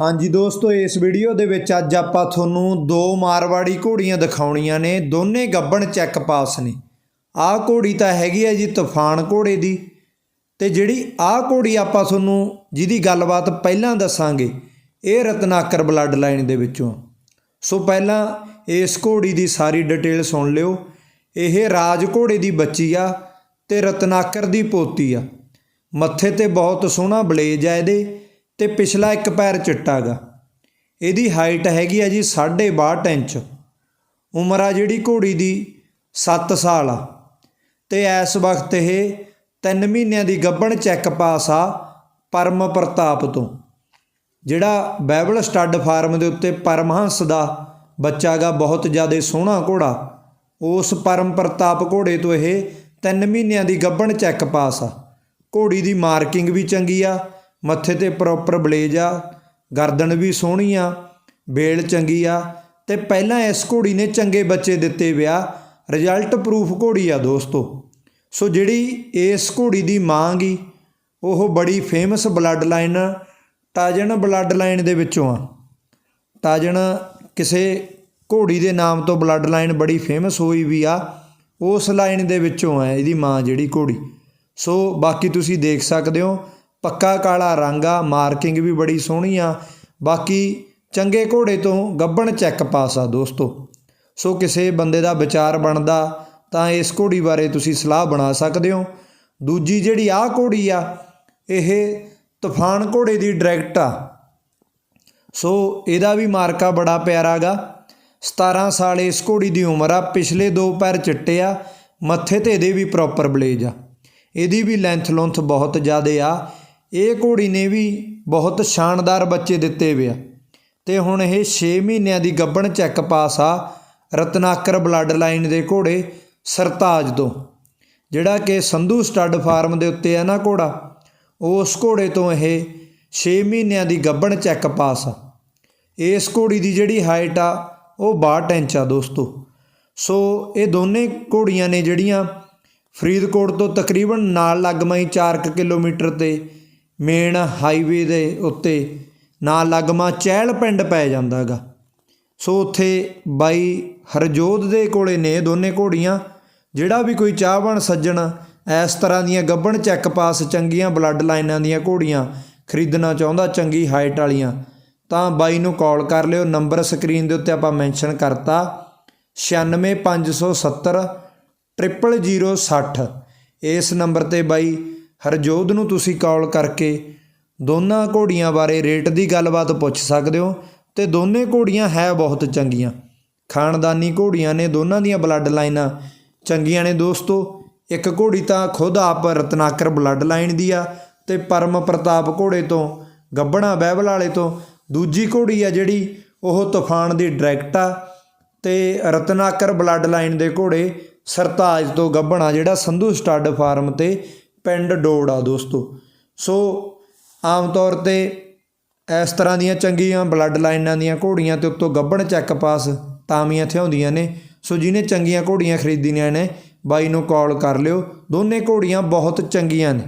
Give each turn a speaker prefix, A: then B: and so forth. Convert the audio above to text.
A: ਹਾਂਜੀ ਦੋਸਤੋ, ਇਸ ਵੀਡੀਓ ਦੇ ਵਿੱਚ ਅੱਜ ਆਪਾਂ ਤੁਹਾਨੂੰ ਦੋ ਮਾਰਵਾੜੀ ਘੋੜੀਆਂ ਦਿਖਾਉਣੀਆਂ ਨੇ। ਦੋਨੇ ਗੱਬਣ ਚੈੱਕ ਪਾਸ ਨੇ। ਆਹ ਘੋੜੀ ਤਾਂ ਹੈਗੀ ਹੈ ਜੀ ਤੂਫਾਨ ਘੋੜੇ ਦੀ। ਤੇ ਜਿਹੜੀ ਆਹ ਘੋੜੀ ਆਪਾਂ ਤੁਹਾਨੂੰ ਜਿਹਦੀ ਗੱਲਬਾਤ ਪਹਿਲਾਂ ਦੱਸਾਂਗੇ, ਇਹ ਰਤਨਾਕਰ ਬਲੱਡ ਲਾਈਨ ਦੇ ਵਿੱਚੋਂ। ਆ। ਸੋ ਪਹਿਲਾਂ ਇਸ ਘੋੜੀ ਦੀ ਸਾਰੀ ਡਿਟੇਲ ਸੁਣ ਲਿਓ। ਇਹ ਰਾਜ ਘੋੜੇ ਦੀ ਬੱਚੀ ਆ ਤੇ ਰਤਨਾਕਰ ਦੀ ਪੋਤੀ ਆ। ਮੱਥੇ ਤੇ ਬਹੁਤ ਸੋਹਣਾ ਬਲੇਜ ਆ ਇਹਦੇ। ਤੇ ਪਿਛਲਾ ਇੱਕ ਪੈਰ ਚਿੱਟਾ ਗਾ। ਇਹਦੀ ਹਾਈਟ ਹੈਗੀ ਆ ਜੀ 62 ਇੰਚ। ਉਮਰ ਆ ਜਿਹੜੀ ਘੋੜੀ ਦੀ 7 ਸਾਲ ਆ। ਤੇ ਇਸ ਵਕਤ ਇਹ 3 ਮਹੀਨਿਆਂ ਦੀ ਗੱਭਣ ਚੈੱਕ ਪਾਸ ਆ ਪਰਮ ਪ੍ਰਤਾਪ ਤੋਂ। ਜਿਹੜਾ ਬਾਈਬਲ ਸਟੱਡ ਫਾਰਮ ਦੇ ਉੱਤੇ ਪਰਮਹੰਸ ਦਾ ਬੱਚਾ ਗਾ, ਬਹੁਤ ਜ਼ਿਆਦਾ ਸੋਹਣਾ ਘੋੜਾ। ਉਸ ਪਰਮ ਪ੍ਰਤਾਪ ਘੋੜੇ ਤੋਂ ਇਹ 3 ਮਹੀਨਿਆਂ ਦੀ ਗੱਭਣ ਚੈੱਕ ਪਾਸ ਆ। ਘੋੜੀ ਦੀ ਮਾਰਕਿੰਗ ਵੀ ਚੰਗੀ ਆ ਮੱਥੇ ਤੇ ਪ੍ਰੋਪਰ ਬਲੇਜ ਆ, ਗਰਦਨ ਵੀ ਸੋਹਣੀ ਆ, ਬੇਲ ਚੰਗੀ ਆ। ਤੇ ਪਹਿਲਾਂ ਇਸ ਘੋੜੀ ਨੇ ਚੰਗੇ ਬੱਚੇ ਦਿੱਤੇ ਵਿਆ ਰਿਜ਼ਲਟ ਪ੍ਰੂਫ ਘੋੜੀ ਆ ਦੋਸਤੋ। ਸੋ ਜਿਹੜੀ ਇਸ ਘੋੜੀ ਦੀ ਮਾਂ ਗਈ ਉਹ ਬੜੀ ਫੇਮਸ ਬਲੱਡ ਲਾਈਨ ਟਾਜਨ ਬਲੱਡ ਲਾਈਨ ਦੇ ਵਿੱਚੋਂ ਆ। ਟਾਜਨ ਕਿਸੇ ਘੋੜੀ ਦੇ ਨਾਮ ਤੋਂ ਬਲੱਡ ਲਾਈਨ ਬੜੀ ਫੇਮਸ ਹੋਈ ਵੀ ਆ, ਉਸ ਲਾਈਨ ਦੇ ਵਿੱਚੋਂ ਆ ਇਹਦੀ ਮਾਂ ਜਿਹੜੀ ਘੋੜੀ। ਸੋ ਬਾਕੀ ਤੁਸੀਂ ਦੇਖ ਸਕਦੇ ਹੋ ਪੱਕਾ ਕਾਲਾ ਰੰਗ ਆ, ਮਾਰਕਿੰਗ ਵੀ ਬੜੀ ਸੋਹਣੀ ਆ। ਬਾਕੀ ਚੰਗੇ ਘੋੜੇ ਤੋਂ ਗੱਬਣ ਚੈੱਕ ਪਾਸ ਆ ਦੋਸਤੋ। ਸੋ ਕਿਸੇ ਬੰਦੇ ਦਾ ਵਿਚਾਰ ਬਣਦਾ, ਤਾਂ ਇਸ ਘੋੜੀ ਬਾਰੇ ਤੁਸੀਂ ਸਲਾਹ ਬਣਾ ਸਕਦੇ ਹੋ। ਦੂਜੀ ਜਿਹੜੀ ਆਹ ਘੋੜੀ ਆ, ਇਹ ਤੂਫਾਨ ਘੋੜੇ ਦੀ ਡਾਇਰੈਕਟ ਆ। ਸੋ ਇਹਦਾ ਵੀ ਮਾਰਕਾ ਬੜਾ ਪਿਆਰਾ ਗਾ। 17 ਸਾਲ ਇਸ ਘੋੜੀ ਦੀ ਉਮਰ ਆ, ਪਿਛਲੇ ਦੋ ਪੈਰ ਚਿੱਟੇ ਆ, ਮੱਥੇ ਤੇ ਇਹਦੇ ਵੀ ਪ੍ਰੋਪਰ ਬਲੇਜ ਆ। ਇਹਦੀ ਵੀ ਲੈਂਥ ਲੁੰਥ ਬਹੁਤ ਜ਼ਿਆਦਾ ਆ। ਇਹ ਘੋੜੀ ਨੇ ਵੀ ਬਹੁਤ ਸ਼ਾਨਦਾਰ ਬੱਚੇ ਦਿੱਤੇ ਵੇ ਆ। ਤੇ ਹੁਣ ਇਹ 6 ਮਹੀਨਿਆਂ ਦੀ ਗੱਬਣ ਚੈੱਕ ਪਾਸ ਆ ਰਤਨਾਕਰ ਬਲੱਡ ਲਾਈਨ ਦੇ ਘੋੜੇ ਸਰਤਾਜ ਤੋਂ। ਜਿਹੜਾ ਕਿ ਸੰਧੂ ਸਟੱਡ ਫਾਰਮ ਦੇ ਉੱਤੇ ਆ ਨਾ ਘੋੜਾ, ਉਸ ਘੋੜੇ ਤੋਂ ਇਹ 6 ਮਹੀਨਿਆਂ ਦੀ ਗੱਬਣ ਚੈੱਕ ਪਾਸ ਆ। ਇਸ ਘੋੜੀ ਦੀ ਜਿਹੜੀ ਹਾਈਟ ਆ, ਉਹ 62 ਇੰਚ ਆ ਦੋਸਤੋ। ਸੋ ਇਹ ਦੋਨੇ ਘੋੜੀਆਂ ਨੇ ਜਿਹੜੀਆਂ ਫਰੀਦਕੋਟ ਤੋਂ ਤਕਰੀਬਨ ਨਾਲ ਲੱਗਮਾ ਹੀ 4 ਕਿਲੋਮੀਟਰ ਤੇ ਮੇਨ ਹਾਈਵੇ ਦੇ ਉੱਤੇ ਨਾਲ ਲਗਮਾ ਚਹਿਲ ਪਿੰਡ ਪੈ ਜਾਂਦਾ ਗਾ ਸੋ ਉੱਥੇ ਬਾਈ ਹਰਜੋਤ ਦੇ ਕੋਲੇ ਨੇ ਦੋਨੇ ਘੋੜੀਆਂ। ਜਿਹੜਾ ਵੀ ਕੋਈ ਚਾਹਵਣ ਸੱਜਣ ਇਸ ਤਰ੍ਹਾਂ ਦੀਆਂ ਗੱਭਣ ਚੈੱਕ ਪਾਸ ਚੰਗੀਆਂ ਬਲੱਡ ਲਾਈਨਾਂ ਦੀਆਂ ਘੋੜੀਆਂ ਖਰੀਦਣਾ ਚਾਹੁੰਦਾ, ਚੰਗੀ ਹਾਈਟ ਵਾਲੀਆਂ, ਤਾਂ ਬਾਈ ਨੂੰ ਕਾਲ ਕਰ ਲਿਓ। ਨੰਬਰ ਸਕਰੀਨ ਦੇ ਉੱਤੇ ਆਪਾਂ ਮੈਂਸ਼ਨ ਕਰਤਾ। 96570 00060 ਇਸ ਨੰਬਰ ਤੇ ਬਾਈ ਹਰਜੋਤ ਨੂੰ ਤੁਸੀਂ ਕਾਲ ਕਰਕੇ ਦੋਨਾਂ ਘੋੜੀਆਂ ਬਾਰੇ ਰੇਟ ਦੀ ਗੱਲਬਾਤ ਪੁੱਛ ਸਕਦੇ ਹੋ ਤੇ ਦੋਨੇ ਘੋੜੀਆਂ ਹੈ ਬਹੁਤ ਚੰਗੀਆਂ। ਖਾਨਦਾਨੀ ਘੋੜੀਆਂ ਨੇ ਦੋਨਾਂ ਦੀਆਂ ਬਲੱਡ ਲਾਈਨਾਂ ਚੰਗੀਆਂ ਨੇ ਦੋਸਤੋ। ਇੱਕ ਘੋੜੀ ਤਾਂ ਖੁਦ ਆਪ ਰਤਨਾਕਰ ਬਲੱਡ ਲਾਈਨ ਦੀ ਆ ਤੇ ਪਰਮ ਪ੍ਰਤਾਪ ਘੋੜੇ ਤੋਂ, ਗੱਬਣਾ ਬਹਿਬਲ ਵਾਲੇ ਤੋਂ। ਦੂਜੀ ਘੋੜੀ ਆ ਜਿਹੜੀ ਉਹ ਤੂਫਾਨ ਦੀ ਡਾਇਰੈਕਟ ਆ ਤੇ ਰਤਨਾਕਰ ਬਲੱਡ ਲਾਈਨ ਦੇ ਘੋੜੇ ਸਰਤਾਜ ਤੋਂ ਗੱਬਣਾ ਜਿਹੜਾ ਸੰਧੂ ਸਟੱਡ ਫਾਰਮ ਤੇ ਪਿੰਡ ਡੋੜਾ ਦੋਸਤੋ। ਸੋ ਆਮ ਤੌਰ ਤੇ ਇਸ ਤਰ੍ਹਾਂ ਦੀਆਂ ਚੰਗੀਆਂ ਬਲੱਡ ਲਾਈਨਾਂ ਦੀਆਂ ਘੋੜੀਆਂ ਤੇ ਉੱਤੋਂ ਗੱਬਣ ਚੈੱਕ ਪਾਸ ਤਾਮੀਆਂ ਥਿਆਉਂਦੀਆਂ ਨੇ। ਸੋ ਜਿਹਨੇ ਚੰਗੀਆਂ ਘੋੜੀਆਂ ਖਰੀਦੀਆਂ ਨੇ, ਬਾਈ ਨੂੰ ਕਾਲ ਕਰ ਲਿਓ। ਦੋਨੇ ਘੋੜੀਆਂ ਬਹੁਤ ਚੰਗੀਆਂ ਨੇ।